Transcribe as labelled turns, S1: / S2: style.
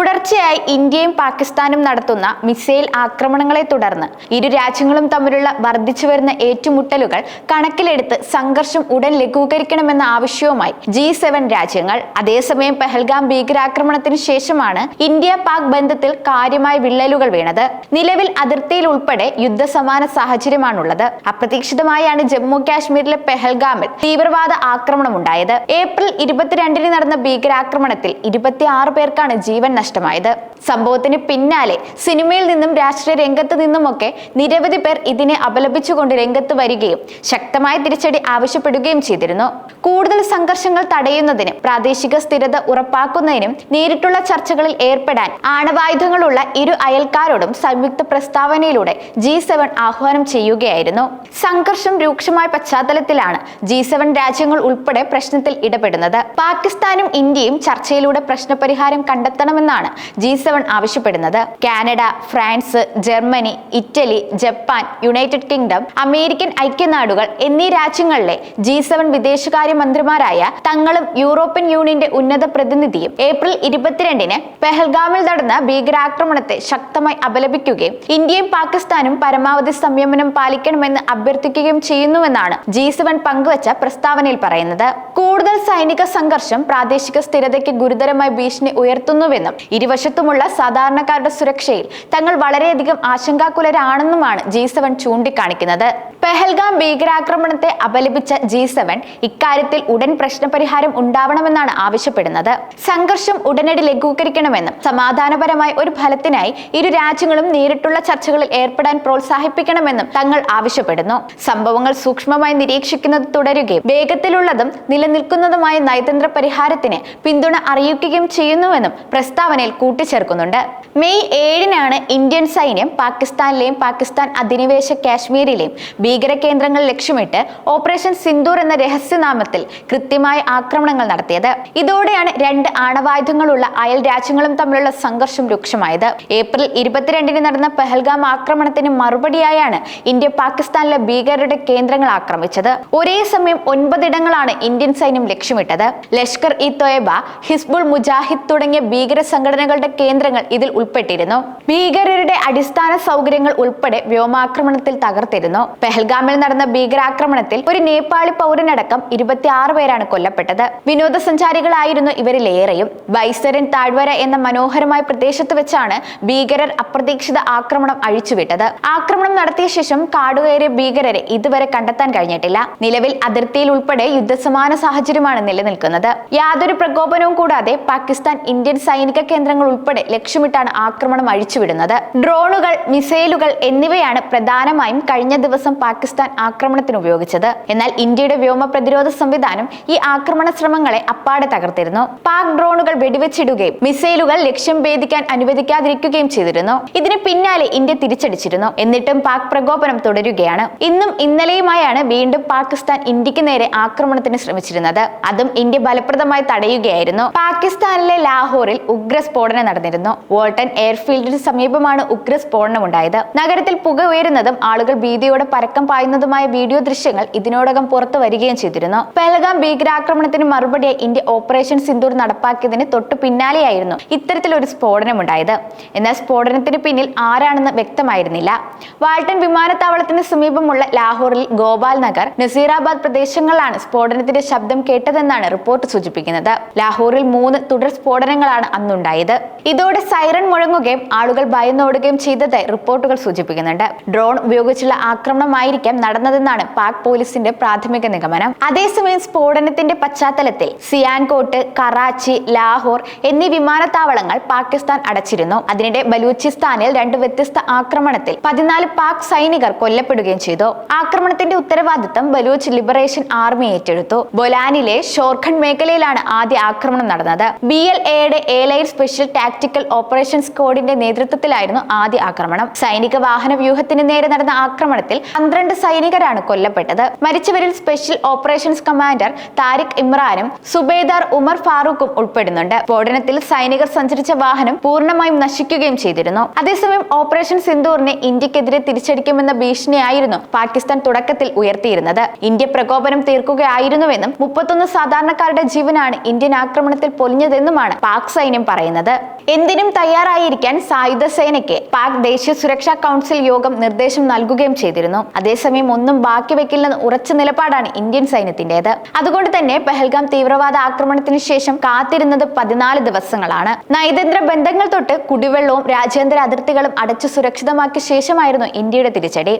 S1: തുടർച്ചയായി ഇന്ത്യയും പാകിസ്ഥാനും നടത്തുന്ന മിസൈൽ ആക്രമണങ്ങളെ തുടർന്ന് ഇരു രാജ്യങ്ങളും തമ്മിലുള്ള വർദ്ധിച്ചു വരുന്ന ഏറ്റുമുട്ടലുകൾ കണക്കിലെടുത്ത് സംഘർഷം ഉടൻ ലഘൂകരിക്കണമെന്ന ആവശ്യവുമായി ജി സെവൻ രാജ്യങ്ങൾ. അതേസമയം പെഹൽഗാം ഭീകരാക്രമണത്തിന് ശേഷമാണ് ഇന്ത്യ പാക് ബന്ധത്തിൽ കാര്യമായ വിള്ളലുകൾ വീണത്. നിലവിൽ അതിർത്തിയിൽ ഉൾപ്പെടെ യുദ്ധസമാന സാഹചര്യമാണുള്ളത്. അപ്രതീക്ഷിതമായാണ് ജമ്മു കാശ്മീരിലെ പെഹൽഗാമിൽ തീവ്രവാദ ആക്രമണം ഉണ്ടായത് ഏപ്രിൽ ഇരുപത്തിരണ്ടിന് നടന്ന ഭീകരാക്രമണത്തിൽ ഇരുപത്തിയാറ് പേർക്കാണ് ജീവൻ നഷ്ടമായത്. സംഭവത്തിന് പിന്നാലെ സിനിമയിൽ നിന്നും രാഷ്ട്രീയ രംഗത്ത് നിന്നുമൊക്കെ നിരവധി പേർ ഇതിനെ അപലപിച്ചുകൊണ്ട് രംഗത്ത് വരികയും ശക്തമായ തിരിച്ചടി ആവശ്യപ്പെടുകയും ചെയ്തിരുന്നു. കൂടുതൽ സംഘർഷങ്ങൾ തടയുന്നതിനും പ്രാദേശിക സ്ഥിരത ഉറപ്പാക്കുന്നതിനും നേരിട്ടുള്ള ചർച്ചകളിൽ ഏർപ്പെടാൻ ആണവായുധങ്ങളുള്ള ഇരു അയൽക്കാരോടും സംയുക്ത പ്രസ്താവനയിലൂടെ ജി സെവൻ ആഹ്വാനം ചെയ്യുകയായിരുന്നു. സംഘർഷം രൂക്ഷമായ പശ്ചാത്തലത്തിലാണ് ജി സെവൻ രാജ്യങ്ങൾ ഉൾപ്പെടെ പ്രശ്നത്തിൽ ഇടപെടുന്നത്. പാകിസ്ഥാനും ഇന്ത്യയും ചർച്ചയിലൂടെ പ്രശ്നപരിഹാരം കണ്ടെത്തണമെന്നാണ് ജി സെവൻ ആവശ്യപ്പെടുന്നത് Canada France Germany Italy Japan United Kingdom American ഐക്യനാടുകൾ എന്നീ രാജ്യങ്ങളിലെ ജി സെവൻ വിദേശകാര്യ മന്ത്രിമാരായ തങ്ങളും യൂറോപ്യൻ യൂണിയന്റെ ഉന്നത പ്രതിനിധിയും ഏപ്രിൽ ഇരുപത്തിരണ്ടിന് പെഹൽഗാമിൽ നടന്ന ഭീകരാക്രമണത്തെ ശക്തമായി അപലപിക്കുകയും ഇന്ത്യയും പാകിസ്ഥാനും പരമാവധി സംയമനം പാലിക്കണമെന്ന് അഭ്യർത്ഥിക്കുകയും ചെയ്യുന്നുവെന്നാണ് ജി സെവൻ പങ്കുവച്ച പ്രസ്താവനയിൽ പറയുന്നത്. കൂടുതൽ സൈനിക സംഘർഷം പ്രാദേശിക സ്ഥിരതയ്ക്ക് ഗുരുതരമായ ഭീഷണി ഉയർത്തുന്നുവെന്നും ഇരുവശത്തുമുള്ള സാധാരണക്കാരുടെ സുരക്ഷയിൽ തങ്ങൾ വളരെയധികം ആശങ്കാകുലരാണെന്നുമാണ് ജി സെവൻ ചൂണ്ടിക്കാണിക്കുന്നത്. പെഹൽഗാം ഭീകരാക്രമണത്തെ അപലപിച്ച ജി സെവൻ ഇക്കാര്യത്തിൽ ഉടൻ പ്രശ്നപരിഹാരം ഉണ്ടാവണമെന്നാണ് ആവശ്യപ്പെടുന്നത്. സംഘർഷം ഉടനടി ലഘൂകരിക്കണമെന്നും സമാധാനപരമായ ഒരു ഫലത്തിനായി ഇരു രാജ്യങ്ങളും നേരിട്ടുള്ള ചർച്ചകളിൽ ഏർപ്പെടാൻ പ്രോത്സാഹിപ്പിക്കണമെന്നും തങ്ങൾ ആവശ്യപ്പെടുന്നു. സംഭവങ്ങൾ സൂക്ഷ്മമായി നിരീക്ഷിക്കുന്നത് തുടരുകയും വേഗത്തിലുള്ളതും നിലനിൽക്കുന്നതുമായ നയതന്ത്ര പരിഹാരത്തിന് പിന്തുണ അറിയിക്കുകയും ചെയ്യുന്നുവെന്നും പ്രസ്താവനയിൽ കൂട്ടിച്ചേർക്കുന്നുണ്ട്. മെയ് ഏഴിനാണ് ഇന്ത്യൻ സൈന്യം പാകിസ്ഥാനിലെയും പാകിസ്ഥാൻ അധിനിവേശ കാശ്മീരിലെയും ഭീകര കേന്ദ്രങ്ങൾ ലക്ഷ്യമിട്ട് ഓപ്പറേഷൻ സിന്ദൂർ എന്ന രഹസ്യനാമത്തിൽ കൃത്യമായ ആക്രമണങ്ങൾ നടത്തിയത്. ഇതോടെയാണ് രണ്ട് ആണവായുധങ്ങളുള്ള അയൽ രാജ്യങ്ങളും തമ്മിലുള്ള സംഘർഷം രൂക്ഷമായത്. ഏപ്രിൽ ഇരുപത്തിരണ്ടിന് നടന്ന പെഹൽഗാം ആക്രമണത്തിന് മറുപടിയായാണ് ഇന്ത്യ പാകിസ്ഥാനിലെ ഭീകരരുടെ കേന്ദ്രങ്ങൾ ആക്രമിച്ചത്. ഒരേ സമയം ഒൻപതിടങ്ങളാണ് ഇന്ത്യൻ സൈന്യം ലക്ഷ്യമിട്ടത്. ലഷ്കർ ഇ തൊയബ ഹിസ്ബുൾ മുജാഹിദ് തുടങ്ങിയ ഭീകര സംഘടനകളുടെ കേന്ദ്രങ്ങൾ ഇതിൽ ഉൾപ്പെട്ടിരുന്നു. ഭീകരരുടെ അടിസ്ഥാന സൗകര്യങ്ങൾ ഉൾപ്പെടെ വ്യോമാക്രമണത്തിൽ തകർത്തിരുന്നു. പെഹൽഗാമിൽ നടന്ന ഭീകരാക്രമണത്തിൽ ഒരു നേപ്പാളി പൗരനടക്കം ഇരുപത്തിയാറ് പേരാണ് കൊല്ലപ്പെട്ടത്. വിനോദസഞ്ചാരികളായിരുന്നു ഇവരിലേറെയും വൈസരൻ താഴ്വര എന്ന മനോഹരമായ പ്രദേശത്ത് വെച്ചാണ് ഭീകരർ അപ്രതീക്ഷിത ആക്രമണം അഴിച്ചുവിട്ടത്. ആക്രമണം നടത്തിയ ശേഷം കാടുകയറിയ ഭീകരരെ ഇതുവരെ കണ്ടെത്താൻ കഴിഞ്ഞിട്ടില്ല. നിലവിൽ അതിർത്തിയിൽ ഉൾപ്പെടെ യുദ്ധസമാന സാഹചര്യമാണ് നിലനിൽക്കുന്നത്. യാതൊരു പ്രകോപനവും കൂടാതെ പാകിസ്ഥാൻ ഇന്ത്യൻ സൈനിക കേന്ദ്രങ്ങൾ ഉൾപ്പെടെ ലക്ഷ്യമിട്ടാണ് ആക്രമണം അഴിച്ചുവിടുന്നത്. ഡ്രോണുകൾ മിസൈലുകൾ എന്നിവയാണ് പ്രധാനമായും കഴിഞ്ഞ ദിവസം പാകിസ്ഥാൻ ആക്രമണത്തിന് ഉപയോഗിച്ചത്. എന്നാൽ ഇന്ത്യയുടെ വ്യോമ പ്രതിരോധ സംവിധാനം ഈ ആക്രമണ ശ്രമങ്ങളെ അപ്പാടെ തകർത്തിരുന്നു. പാക് ഡ്രോണുകൾ വെടിവെച്ചിടുകയും മിസൈലുകൾ ലക്ഷ്യം ഭേദിക്കാൻ അനുവദിക്കാതിരിക്കുകയും ചെയ്തിരുന്നു. ഇതിന് പിന്നാലെ ഇന്ത്യ തിരിച്ചടിച്ചിരുന്നു. എന്നിട്ടും പാക് പ്രകോപനം തുടരുകയാണ്. ഇന്നും ഇന്നലെയുമായാണ് വീണ്ടും പാകിസ്ഥാൻ ഇന്ത്യയ്ക്ക് നേരെ ആക്രമണത്തിന് ശ്രമിച്ചിരുന്നത്. അതും ഇന്ത്യ ഫലപ്രദമായി തടയുകയായിരുന്നു. പാകിസ്ഥാനിലെ ലാഹോറിൽ ഉഗ്ര സ്ഫോടനം നടന്നിരുന്നു. വോൾട്ടൺ എയർഫീൽഡിന് സമീപമാണ് ഉഗ്ര സ്ഫോടനം ഉണ്ടായത് നഗരത്തിൽ പുക ഉയരുന്നതും ആളുകൾ ഭീതിയോടെ പരക്കം പായുന്നതുമായ വീഡിയോ ദൃശ്യങ്ങൾ ഇതിനോടകം പുറത്തു വരികയും ചെയ്തിരുന്നു. പെലഗാം ഭീകരാക്രമണത്തിന് മറുപടിയായി ഇന്ത്യ ഓപ്പറേഷൻ സിന്ദൂർ നടപ്പാക്കിയതിന് തൊട്ടു പിന്നാലെയായിരുന്നു ഇത്തരത്തിലൊരു സ്ഫോടനം ഉണ്ടായത് എന്നാൽ സ്ഫോടനത്തിന് പിന്നിൽ ആരാണെന്ന് വ്യക്തമായിരുന്നില്ല. വാൾട്ടൺ വിമാനത്താവളത്തിന് സമീപമുള്ള ലാഹോറിൽ ഗോപാൽ നഗർ നസീറാബാദ് പ്രദേശങ്ങളിലാണ് സ്ഫോടനത്തിന്റെ ശബ്ദം കേട്ടതെന്നാണ് റിപ്പോർട്ട് സൂചിപ്പിക്കുന്നത്. ലാഹോറിൽ മൂന്ന് തുടർ സ്ഫോടനങ്ങളാണ് അന്നുണ്ടായത്. ഇതോടെ സൈറൺ മുഴങ്ങുകയും ആളുകൾ ഭയന്നോടുകയും ചെയ്തതായി റിപ്പോർട്ടുകൾ സൂചിപ്പിക്കുന്നുണ്ട്. ഡ്രോൺ ഉപയോഗിച്ചുള്ള ആക്രമണമായിരിക്കാം നടന്നതെന്നാണ് പാക് പോലീസിന്റെ പ്രാഥമിക നിഗമനം. അതേസമയം സ്ഫോടനത്തിന്റെ പശ്ചാത്തലത്തിൽ സിയാൻകോട്ട് കറാച്ചി ലാഹോർ എന്നീ വിമാനത്താവളങ്ങൾ പാകിസ്ഥാൻ അടച്ചിരുന്നു. അതിനിടെ ബലൂചിസ്ഥാനിൽ രണ്ട് വ്യത്യസ്ത ആക്രമണത്തിൽ പതിനാല് പാക് സൈനികർ കൊല്ലപ്പെടുകയും ചെയ്തു. ആക്രമണത്തിന്റെ ഉത്തരവാദിത്തം ബലൂച്ച് ലിബറേഷൻ ആർമി ഏറ്റെടുത്തു. ബൊലാനിലെ ഷോർഖണ്ഡ് മേഖലയിലാണ് ആദ്യ ആക്രമണം നടന്നത്. ബി എൽ എയുടെ എയർലൈൻ സ്പെഷ്യൽ ടാക്ടിക്കൽ ഓപ്പറേഷൻ സ്ക്വാഡിന്റെ നേതൃത്വത്തിലായിരുന്നു ആദ്യ ആക്രമണം. സൈനിക വാഹന വ്യൂഹത്തിന് നേരെ നടന്ന ആക്രമണത്തിൽ പന്ത്രണ്ട് പന്ത്രണ്ട് സൈനികരാണ് കൊല്ലപ്പെട്ടത്. മരിച്ചവരിൽ സ്പെഷ്യൽ ഓപ്പറേഷൻസ് കമാൻഡർ താരിഖ് ഇമ്രാനും സുബേദാർ ഉമർ ഫാറൂഖും ഉൾപ്പെടുന്നുണ്ട്. സ്ഫോടനത്തിൽ സൈനികർ സഞ്ചരിച്ച വാഹനം പൂർണമായും നശിക്കുകയും ചെയ്തിരുന്നു. അതേസമയം ഓപ്പറേഷൻ സിന്ദൂറിനെ ഇന്ത്യക്കെതിരെ തിരിച്ചടിക്കുമെന്ന ഭീഷണിയായിരുന്നു പാകിസ്ഥാൻ തുടക്കത്തിൽ ഉയർത്തിയിരുന്നത്. ഇന്ത്യ പ്രകോപനം തീർക്കുകയായിരുന്നുവെന്നും മുപ്പത്തൊന്ന് സാധാരണക്കാരുടെ ജീവനാണ് ഇന്ത്യൻ ആക്രമണത്തിൽ പൊലിഞ്ഞതെന്നുമാണ് പാക് സൈന്യം പറയുന്നത്. എന്തിനും തയ്യാറായിരിക്കാൻ സായുധ സേനയ്ക്ക് പാക് ദേശീയ സുരക്ഷാ കൗൺസിൽ യോഗം നിർദ്ദേശം നൽകുകയും ചെയ്തിരുന്നു. അതേസമയം ഒന്നും ബാക്കി വെക്കില്ലെന്ന് ഉറച്ച നിലപാടാണ് ഇന്ത്യൻ സൈന്യത്തിന്റേത് അതുകൊണ്ട് തന്നെ പെഹൽഗാം തീവ്രവാദ ആക്രമണത്തിന് ശേഷം കാത്തിരുന്നത് പതിനാല് ദിവസങ്ങളാണ്. നയതന്ത്ര ബന്ധങ്ങൾ തൊട്ട് കുടിവെള്ളവും രാജ്യാന്തര അതിർത്തികളും അടച്ചു സുരക്ഷിതമാക്കിയ ശേഷമായിരുന്നു ഇന്ത്യയുടെ തിരിച്ചടി.